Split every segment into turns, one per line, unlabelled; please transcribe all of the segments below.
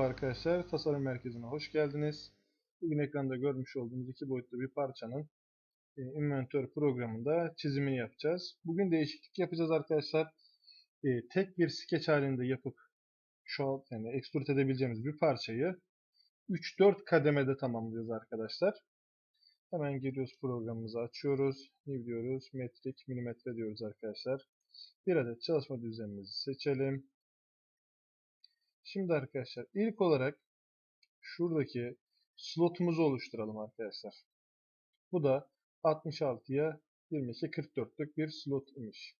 Arkadaşlar tasarım merkezine hoş geldiniz. Bugün ekranda görmüş olduğunuz iki boyutlu bir parçanın e, inventör programında çizimini yapacağız. Bugün değişiklik yapacağız arkadaşlar. E, tek bir skeç halinde yapıp şu yani extrude edebileceğimiz bir parçayı 3-4 kademede tamamlayacağız arkadaşlar. Hemen geliyoruz programımızı açıyoruz. Ne diyoruz? Metrik, milimetre diyoruz arkadaşlar. Bir adet çalışma düzenimizi seçelim. Şimdi arkadaşlar ilk olarak şuradaki slotumuzu oluşturalım arkadaşlar. Bu da 66'ya 22 44'lük bir slot imiş.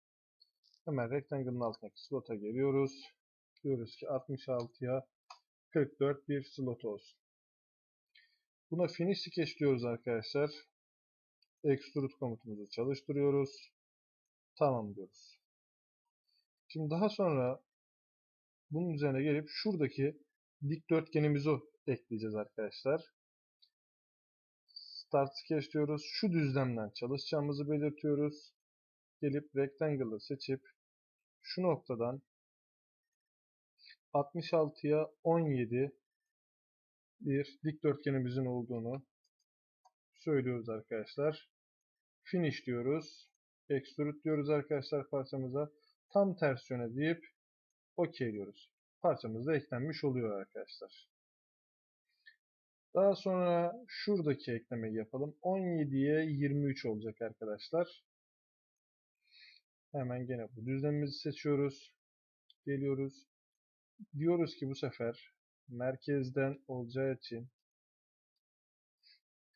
Hemen rectangle'ın altındaki slota geliyoruz. Diyoruz ki 66'ya 44 bir slot olsun. Buna finish sketch diyoruz arkadaşlar. Extrude komutumuzu çalıştırıyoruz. Tamam diyoruz. Şimdi daha sonra bunun üzerine gelip şuradaki dikdörtgenimizi ekleyeceğiz arkadaşlar. Start Sketch diyoruz. Şu düzlemden çalışacağımızı belirtiyoruz. Gelip Rectangle'ı seçip şu noktadan 66'ya 17 bir dikdörtgenimizin olduğunu söylüyoruz arkadaşlar. Finish diyoruz. Extrude diyoruz arkadaşlar parçamıza. Tam ters yöne deyip OK diyoruz. Parçamız da eklenmiş oluyor arkadaşlar. Daha sonra şuradaki eklemeyi yapalım. 17'ye 23 olacak arkadaşlar. Hemen gene bu düzlemimizi seçiyoruz. Geliyoruz. Diyoruz ki bu sefer merkezden olacağı için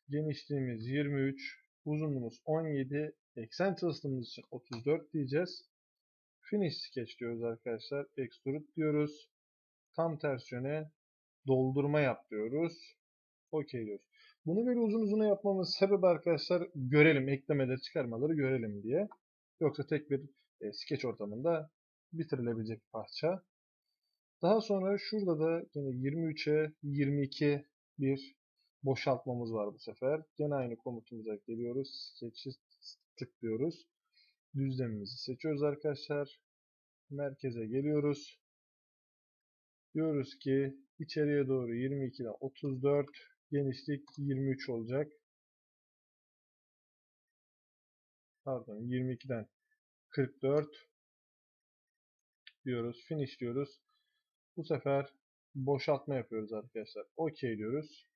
genişliğimiz 23, uzunluğumuz 17, eksen çalıştığımız için 34 diyeceğiz. Finish sketch diyoruz arkadaşlar. Extrude diyoruz. Tam ters yöne doldurma yap diyoruz. OK diyoruz. Bunu böyle uzun uzun yapmamız sebebi arkadaşlar görelim. Eklemeleri çıkarmaları görelim diye. Yoksa tek bir e, sketch ortamında bitirilebilecek parça. Daha sonra şurada da yine 23'e 22 bir boşaltmamız var bu sefer. Yine aynı komutumuza geliyoruz. Sketch'i tıklıyoruz düzlemimizi seçiyoruz arkadaşlar. Merkeze geliyoruz. Diyoruz ki içeriye doğru 22'den 34 genişlik 23 olacak. Pardon 22'den 44 diyoruz. Finish diyoruz. Bu sefer boşaltma yapıyoruz arkadaşlar. OK diyoruz.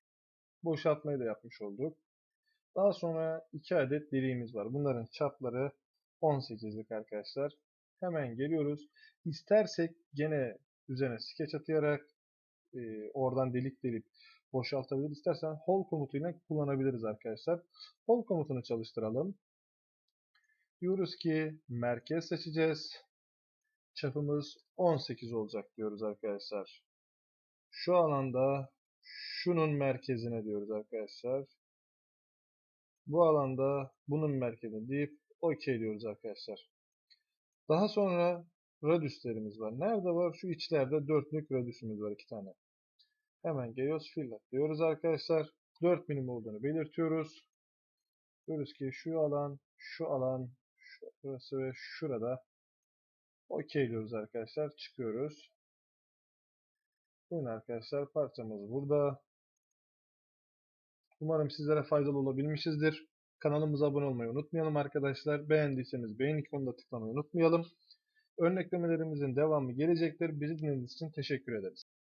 Boşaltmayı da yapmış olduk. Daha sonra iki adet deliğimiz var. Bunların çapları 18'lik arkadaşlar. Hemen geliyoruz. İstersek gene üzerine skeç atayarak e, oradan delik delip boşaltabiliriz. İstersen hol komutuyla kullanabiliriz arkadaşlar. Hol komutunu çalıştıralım. Diyoruz ki merkez seçeceğiz. Çapımız 18 olacak diyoruz arkadaşlar. Şu alanda şunun merkezine diyoruz arkadaşlar. Bu alanda bunun merkezine deyip OK diyoruz arkadaşlar. Daha sonra radiuslerimiz var. Nerede var? Şu içlerde dörtlük radiusumuz var iki tane. Hemen geliyoruz fillet diyoruz arkadaşlar. 4 milim olduğunu belirtiyoruz. Diyoruz ki şu alan, şu alan, şurası ve şurada OK diyoruz arkadaşlar. Çıkıyoruz. Bugün arkadaşlar parçamız burada. Umarım sizlere faydalı olabilmişizdir. Kanalımıza abone olmayı unutmayalım arkadaşlar. Beğendiyseniz beğen ikonuna tıklamayı unutmayalım. Örneklemelerimizin devamı gelecektir. Bizi dinlediğiniz için teşekkür ederiz.